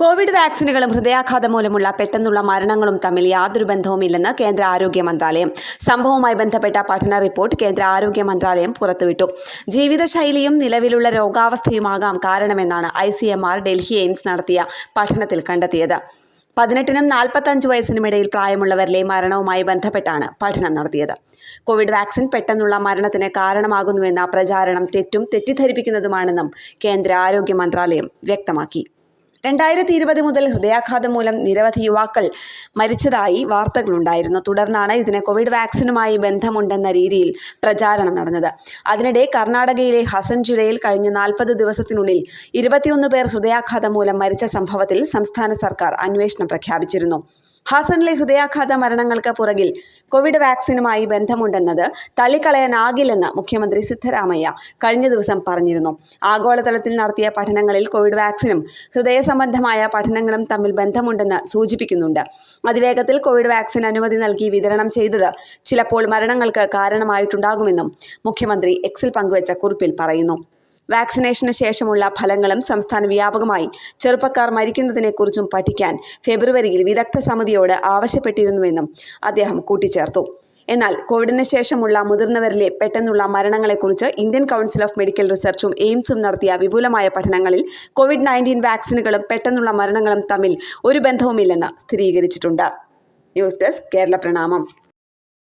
Covid വാക്സിനുകളും ഹൃദയാഘാതം മൂലമുള്ള പെട്ടെന്നുള്ള മരണങ്ങളും തമ്മിൽ യാതൊരു ബന്ധവുമില്ലെന്ന് കേന്ദ്ര ആരോഗ്യ മന്ത്രാലയം. സംഭവവുമായി ബന്ധപ്പെട്ട പഠന റിപ്പോർട്ട് കേന്ദ്ര ആരോഗ്യ മന്ത്രാലയം പുറത്തുവിട്ടു. ജീവിതശൈലിയും നിലവിലുള്ള രോഗാവസ്ഥയുമാകാം കാരണമെന്നാണ് I C M R Delhi AIIMS നടത്തിയ പഠനത്തിൽ കണ്ടെത്തിയത്. പതിനെട്ടിനും നാൽപ്പത്തഞ്ച് വയസ്സിനുമിടയിൽ പ്രായമുള്ളവരിലെ മരണവുമായി ബന്ധപ്പെട്ടാണ് പഠനം നടത്തിയത്. കോവിഡ് വാക്സിൻ പെട്ടെന്നുള്ള മരണത്തിന് കാരണമാകുന്നുവെന്ന പ്രചാരണം തെറ്റും തെറ്റിദ്ധരിപ്പിക്കുന്നതുമാണെന്നും കേന്ദ്ര ആരോഗ്യ മന്ത്രാലയം വ്യക്തമാക്കി. രണ്ടായിരത്തി ഇരുപത് മുതൽ ഹൃദയാഘാതം മൂലം നിരവധി യുവാക്കൾ മരിച്ചതായി വാർത്തകളുണ്ടായിരുന്നു. തുടർന്നാണ് ഇതിന് കോവിഡ് വാക്സിനുമായി ബന്ധമുണ്ടെന്ന രീതിയിൽ പ്രചാരണം നടന്നത്. അതിനിടെ കർണാടകയിലെ ഹസൻ ജില്ലയിൽ കഴിഞ്ഞ നാൽപ്പത് ദിവസത്തിനുള്ളിൽ ഇരുപത്തിയൊന്ന് പേർ ഹൃദയാഘാതം മൂലം മരിച്ച സംഭവത്തിൽ സംസ്ഥാന സർക്കാർ അന്വേഷണം പ്രഖ്യാപിച്ചിരുന്നു. ഹാസനിലെ ഹൃദയാഘാത മരണങ്ങൾക്ക് പുറകിൽ കോവിഡ് വാക്സിനുമായി ബന്ധമുണ്ടെന്നത് തള്ളിക്കളയാനാകില്ലെന്ന് മുഖ്യമന്ത്രി സിദ്ധരാമയ്യ കഴിഞ്ഞ ദിവസം പറഞ്ഞിരുന്നു. ആഗോളതലത്തിൽ നടത്തിയ പഠനങ്ങളിൽ കോവിഡ് വാക്സിനും ഹൃദയ സംബന്ധമായ പഠനങ്ങളും തമ്മിൽ ബന്ധമുണ്ടെന്ന് സൂചിപ്പിക്കുന്നുണ്ട്. അതിവേഗത്തിൽ കോവിഡ് വാക്സിൻ അനുമതി നൽകി വിതരണം ചെയ്തത് ചിലപ്പോൾ മരണങ്ങൾക്ക് കാരണമായിട്ടുണ്ടാകുമെന്നും മുഖ്യമന്ത്രി എക്സിൽ പങ്കുവച്ച കുറിപ്പിൽ പറയുന്നു. വാക്സിനേഷന് ശേഷമുള്ള ഫലങ്ങളും സംസ്ഥാന വ്യാപകമായി. ചെറുപ്പക്കാർ മരിക്കുന്നതിനെക്കുറിച്ചും പഠിക്കാൻ ഫെബ്രുവരിയിൽ വിദഗ്ധ സമിതിയോട് ആവശ്യപ്പെട്ടിരുന്നുവെന്നും അദ്ദേഹം കൂട്ടിച്ചേർത്തു. എന്നാൽ കോവിഡിന് ശേഷമുള്ള മുതിർന്നവരിലെ പെട്ടെന്നുള്ള മരണങ്ങളെക്കുറിച്ച് ഇന്ത്യൻ കൗൺസിൽ ഓഫ് മെഡിക്കൽ റിസർച്ചും എയിംസും നടത്തിയ വിപുലമായ പഠനങ്ങളിൽ കോവിഡ് നയന്റീൻ വാക്സിനുകളും പെട്ടെന്നുള്ള മരണങ്ങളും തമ്മിൽ ഒരു ബന്ധവുമില്ലെന്ന് സ്ഥിരീകരിച്ചിട്ടുണ്ട്. ന്യൂസ് ഡെസ്ക് കേരള പ്രണാമം.